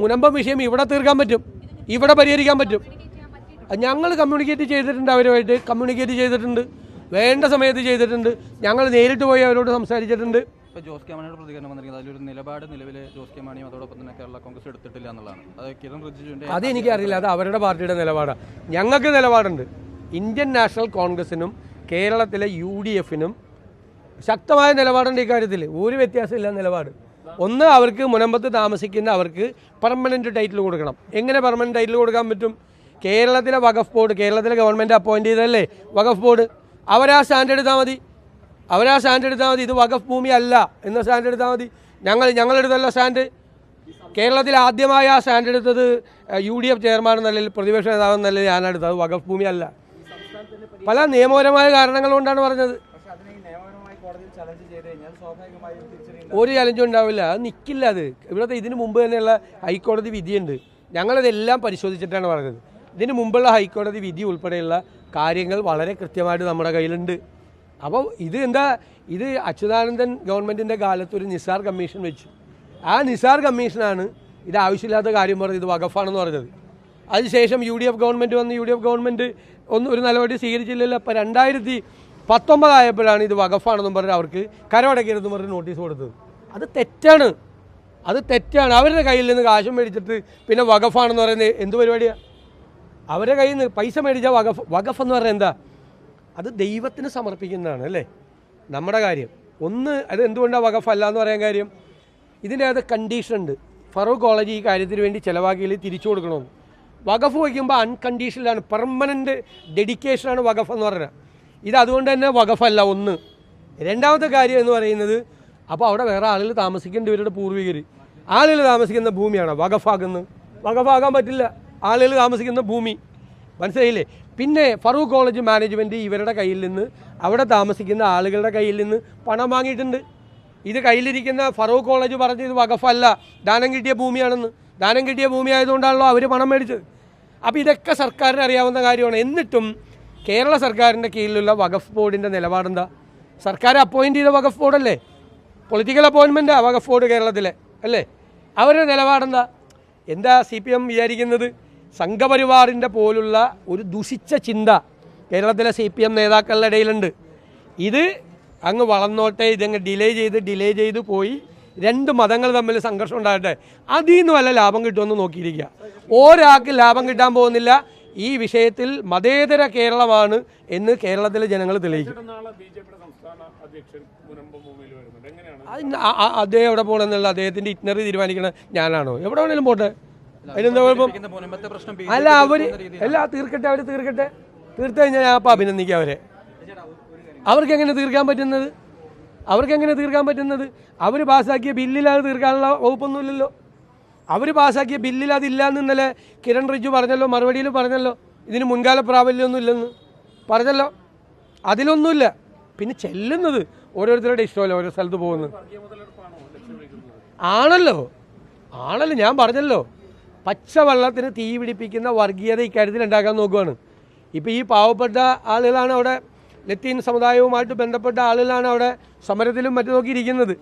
മുനമ്പം വിഷയം ഇവിടെ തീർക്കാൻ പറ്റും. ഇവിടെ പരിഹരിക്കാൻ പറ്റും. ഞങ്ങൾ കമ്മ്യൂണിക്കേറ്റ് ചെയ്തിട്ടുണ്ട് അവരുമായിട്ട് കമ്മ്യൂണിക്കേറ്റ് ചെയ്തിട്ടുണ്ട്. വേണ്ട സമയത്ത് ചെയ്തിട്ടുണ്ട്. ഞങ്ങൾ നേരിട്ട് പോയി അവരോട് സംസാരിച്ചിട്ടുണ്ട്. ഇപ്പോൾ ജോസ് കെ മാണിയുടെ പ്രതികരണം വന്നിരിക്കുന്നത് അതിലൊരു നിലപാട് നിലവിൽ ജോസ് കെ മാണിയും അതോടൊപ്പം തന്നെ കേരള കോൺഗ്രസ് എടുത്തിട്ടില്ല എന്നുള്ളതാണ്. അത് കിരൺ റിജിജുവിന്റെ അത് എനിക്കറിയില്ല. അത് അവരുടെ പാർട്ടിയുടെ നിലപാടാണ് ഞങ്ങൾക്ക് നിലപാടുണ്ട്. ഇന്ത്യൻ നാഷണൽ കോൺഗ്രസിനും കേരളത്തിലെ യു ഡി എഫിനും ശക്തമായ നിലപാടുണ്ട് ഇക്കാര്യത്തിൽ ഒരു വ്യത്യാസമില്ല നിലപാട്. ഒന്ന് അവർക്ക് മുനമ്പത്ത് താമസിക്കുന്ന അവർക്ക് പെർമനന്റ് ടൈറ്റിൽ കൊടുക്കണം. എങ്ങനെ പെർമനന്റ് ടൈറ്റിൽ കൊടുക്കാൻ പറ്റും? കേരളത്തിലെ വഖഫ് ബോർഡ് കേരളത്തിലെ ഗവൺമെന്റ് അപ്പോയിന്റ് ചെയ്തല്ലേ വഖഫ് ബോർഡ്. അവരാ സ്റ്റാൻഡ് എടുത്താൽ മതി. അവരാ സ്റ്റാൻഡ് എടുത്താൽ മതി. ഇത് വഖഫ് ഭൂമി അല്ല എന്ന സ്റ്റാൻഡ് എടുത്താൽ മതി. ഞങ്ങൾ ഞങ്ങളെടുത്തല്ല സ്റ്റാൻഡ് കേരളത്തിൽ ആദ്യമായി ആ സ്റ്റാൻഡ് എടുത്തത് യു ഡി എഫ് ചെയർമാൻ എന്ന പ്രതിപക്ഷ നേതാവ് എന്ന അത് വഖഫ് ഭൂമി അല്ല. പല നിയമപരമായ കാരണങ്ങൾ കൊണ്ടാണ് പറഞ്ഞത് പക്ഷെ അതിനെ ഈ നിയമപരമായി ചലഞ്ച് ഒരു ചലഞ്ചും ഉണ്ടാവില്ല. അത് നിൽക്കില്ല അത്. ഇവിടുത്തെ ഇതിന് മുമ്പ് തന്നെയുള്ള ഹൈക്കോടതി വിധിയുണ്ട്. ഞങ്ങളതെല്ലാം പരിശോധിച്ചിട്ടാണ് പറഞ്ഞത്. ഇതിന് മുമ്പുള്ള ഹൈക്കോടതി വിധി ഉൾപ്പെടെയുള്ള കാര്യങ്ങൾ വളരെ കൃത്യമായിട്ട് നമ്മുടെ കയ്യിലുണ്ട്. അപ്പോൾ ഇത് എന്താ? ഇത് അച്യുതാനന്ദൻ ഗവൺമെന്റിന്റെ കാലത്ത് ഒരു നിസാർ കമ്മീഷൻ വെച്ചു. ആ നിസാർ കമ്മീഷനാണ് ഇത് ആവശ്യമില്ലാത്ത കാര്യം പറഞ്ഞത് ഇത് വകഫാണെന്ന് പറഞ്ഞത്. അതിനുശേഷം യു ഡി എഫ് ഗവൺമെന്റ് വന്ന്. യു ഡി എഫ് ഗവൺമെന്റ് ഒന്നും ഒരു നടപടി സ്വീകരിച്ചില്ലല്ലോ. അപ്പോൾ രണ്ടായിരത്തി പത്തൊമ്പതായപ്പോഴാണ് ഇത് വകഫാണെന്നും പറഞ്ഞ് അവർക്ക് കരമടയ്ക്കരുതെന്ന് പറഞ്ഞ് നോട്ടീസ് കൊടുത്തത്. അത് തെറ്റാണ്. അത് തെറ്റാണ്. അവരുടെ കയ്യിൽ നിന്ന് കാശ് മേടിച്ചിട്ട് പിന്നെ വകഫാണെന്ന് പറയുന്നത് എന്ത് പരിപാടിയാണ് അവരുടെ കയ്യിൽ നിന്ന് പൈസ മേടിച്ച വകഫ് വകഫ് എന്ന് പറഞ്ഞാൽ എന്താ? അത് ദൈവത്തിന് സമർപ്പിക്കുന്നതാണ് അല്ലേ? നമ്മുടെ കാര്യം. ഒന്ന് അത് എന്തുകൊണ്ടാണ് വകഫ് അല്ല എന്ന് പറയാൻ കാര്യം? ഇതിന്റെ അത് കണ്ടീഷൻ ഉണ്ട്. ഫറൂഖ് കോളേജ് ഈ കാര്യത്തിന് വേണ്ടി ചിലവാക്കിയിൽ തിരിച്ചു കൊടുക്കണമെന്ന്. വകഫ് വയ്ക്കുമ്പോൾ അൺകണ്ടീഷനിലാണ് പെർമനന്റ് ഡെഡിക്കേഷനാണ് വകഫ് എന്ന് പറയുന്നത് ഇത് അതുകൊണ്ട് തന്നെ വകഫല്ല ഒന്ന്. രണ്ടാമത്തെ കാര്യം എന്ന് പറയുന്നത് അപ്പോൾ അവിടെ വേറെ ആളുകൾ താമസിക്കേണ്ടി ഇവരുടെ പൂർവികർ ആളുകൾ താമസിക്കുന്ന ഭൂമിയാണ്? വകഫാകുന്നത് വകഫാകാൻ പറ്റില്ല. ആളുകൾ താമസിക്കുന്ന ഭൂമി. മനസ്സിലായില്ലേ? പിന്നെ ഫറൂഖ് കോളേജ് മാനേജ്മെന്റ് ഇവരുടെ കയ്യിൽ നിന്ന് അവിടെ താമസിക്കുന്ന ആളുകളുടെ കയ്യിൽ നിന്ന് പണം വാങ്ങിയിട്ടുണ്ട്. ഇത് കയ്യിലിരിക്കുന്ന ഫറൂഖ് കോളേജ് പറഞ്ഞ് ഇത് വകഫല്ല ദാനം കിട്ടിയ ഭൂമിയാണെന്ന്. ദാനം കിട്ടിയ ഭൂമി ആയതുകൊണ്ടാണല്ലോ അവർ പണം മേടിച്ചത്. അപ്പോൾ ഇതൊക്കെ സർക്കാരിന് അറിയാവുന്ന കാര്യമാണ്. എന്നിട്ടും കേരള സർക്കാരിന്റെ കീഴിലുള്ള വഖഫ് ബോർഡിന്റെ നിലപാടെന്താ? സർക്കാർ അപ്പോയിന്റ് ചെയ്ത വഖഫ് ബോർഡല്ലേ? പൊളിറ്റിക്കൽ അപ്പോയിൻമെന്റാണ് വഖഫ് ബോർഡ് കേരളത്തിലെ അല്ലേ? അവരുടെ നിലപാടെന്താ? എന്താ സി പി എം വിചാരിക്കുന്നത്? സംഘപരിവാറിന്റെ പോലുള്ള ഒരു ദുഷിച്ച ചിന്ത കേരളത്തിലെ സി പി എം നേതാക്കളുടെ ഇടയിലുണ്ട്. ഇത് അങ്ങ് വളർന്നോട്ടെ ഇതങ്ങ് ഡിലേ ചെയ്ത് ഡിലേ ചെയ്ത് പോയി രണ്ട് മതങ്ങൾ തമ്മിൽ സംഘർഷം ഉണ്ടാകട്ടെ. അതിൽ നിന്ന് വല്ല ലാഭം കിട്ടുമെന്ന് നോക്കിയിരിക്കുക. ഒരാൾക്ക് ലാഭം കിട്ടാൻ പോകുന്നില്ല ഈ വിഷയത്തിൽ മതേതര കേരളമാണ് എന്ന് കേരളത്തിലെ ജനങ്ങൾ തെളിയിക്കും. നാളെ ബി സംസ്ഥാന അധ്യക്ഷൻ മുനമ്പം ഭൂമിയിൽ വരുന്നുണ്ട്. എങ്ങനെയാണ്? അത് ആ- ആ- അദ്ദേഹം എവിടെ പോകണമെന്നുള്ള അദ്ദേഹത്തിന്റെ ഇറ്റ്നറി തീരുമാനിക്കണ ഞാനാണോ? എവിടെ വേണേലും പോട്ടെ. അതിനെന്താ കുഴപ്പം? അല്ല അവർ അല്ല തീർക്കട്ടെ അവർ തീർക്കട്ടെ. തീർത്തു കഴിഞ്ഞാൽ ഞാൻ അപ്പം അഭിനന്ദിക്കാം അവരെ. അവർക്ക് എങ്ങനെ തീർക്കാൻ പറ്റുന്നത്? അവർക്ക് എങ്ങനെ തീർക്കാൻ പറ്റുന്നത്? അവർ പാസ്സാക്കിയ ബില്ലിൽ അത് തീർക്കാനുള്ള വകുപ്പൊന്നുമില്ലല്ലോ. അവർ പാസ്സാക്കിയ ബില്ലിൽ അതില്ല എന്ന് കിരൺ റിജു പറഞ്ഞല്ലോ മറുപടിയിൽ പറഞ്ഞല്ലോ. ഇതിന് മുൻകാല പ്രാബല്യമൊന്നും ഇല്ലെന്ന് പറഞ്ഞല്ലോ. അതിലൊന്നുമില്ല. പിന്നെ ചെല്ലുന്നത് ഓരോരുത്തരുടെ ഇഷ്ടമല്ല ഓരോ സ്ഥലത്ത് പോകുന്നത്? ആണല്ലോ. ആണല്ലോ ഞാൻ പറഞ്ഞല്ലോ. പച്ചവെള്ളത്തിന് തീ പിടിപ്പിക്കുന്ന വർഗീയത ഇക്കാര്യത്തിൽ ഉണ്ടാക്കാൻ നോക്കുവാണ്. ഇപ്പോൾ ഈ പാവപ്പെട്ട ആളുകളാണ് അവിടെ ലത്തീൻ സമുദായവുമായിട്ട് ബന്ധപ്പെട്ട ആളുകളാണ് അവിടെ സമരത്തിലും മറ്റും നോക്കിയിരിക്കുന്നത്.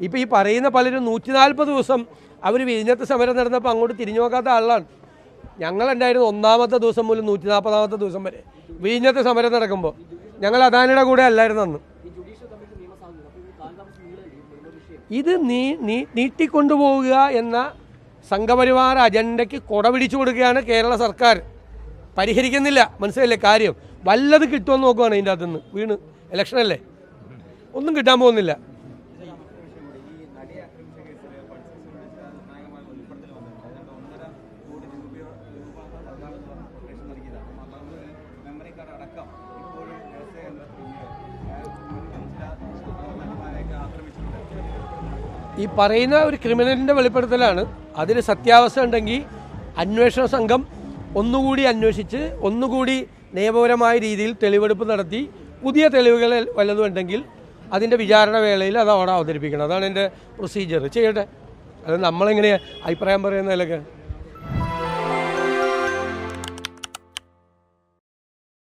ഇപ്പോൾ ഈ പറയുന്ന പലരും നൂറ്റി നാൽപ്പത് ദിവസം അവർ വിഴിഞ്ഞത്ത് സമരം നടന്നപ്പോൾ അങ്ങോട്ട് തിരിഞ്ഞു നോക്കാത്ത ആളാണ്. ഞങ്ങളുണ്ടായിരുന്നു ഒന്നാമത്തെ ദിവസം മുതൽ നൂറ്റി നാൽപ്പതാമത്തെ ദിവസം വരെ വിഴിഞ്ഞത്ത് സമരം നടക്കുമ്പോൾ ഞങ്ങൾ അദാനിയുടെ കൂടെ അല്ലായിരുന്നു അന്ന്. ഇത് നീ നീ നീട്ടിക്കൊണ്ടുപോവുക എന്ന സംഘപരിവാർ അജണ്ടയ്ക്ക് കൊട പിടിച്ചു കൊടുക്കുകയാണ് കേരള സർക്കാർ. പരിഹരിക്കുന്നില്ല. മനസ്സിലല്ലേ കാര്യം? വല്ലത് കിട്ടുമെന്ന് നോക്കുവാണ് ഇതിന്റെ അകത്തുനിന്ന്. വീണ്. ഇലക്ഷനല്ലേ ഒന്നും കിട്ടാൻ പോകുന്നില്ല. ഈ പറയുന്ന ഒരു ക്രിമിനലിന്റെ വെളിപ്പെടുത്തലാണ്. അതിൽ സത്യാവസ്ഥ ഉണ്ടെങ്കിൽ അന്വേഷണ സംഘം ഒന്നുകൂടി അന്വേഷിച്ച് ഒന്നുകൂടി നിയമപരമായ രീതിയിൽ തെളിവെടുപ്പ് നടത്തി പുതിയ തെളിവുകൾ വല്ലതും ഉണ്ടെങ്കിൽ അതിന്റെ വിചാരണ വേളയിൽ അത് അവിടെ അവതരിപ്പിക്കണം. അതാണ് എന്റെ പ്രൊസീജിയർ ചെയ്യട്ടെ. അത് നമ്മളെങ്ങനെയാണ് അഭിപ്രായം പറയുന്നതിലൊക്കെ?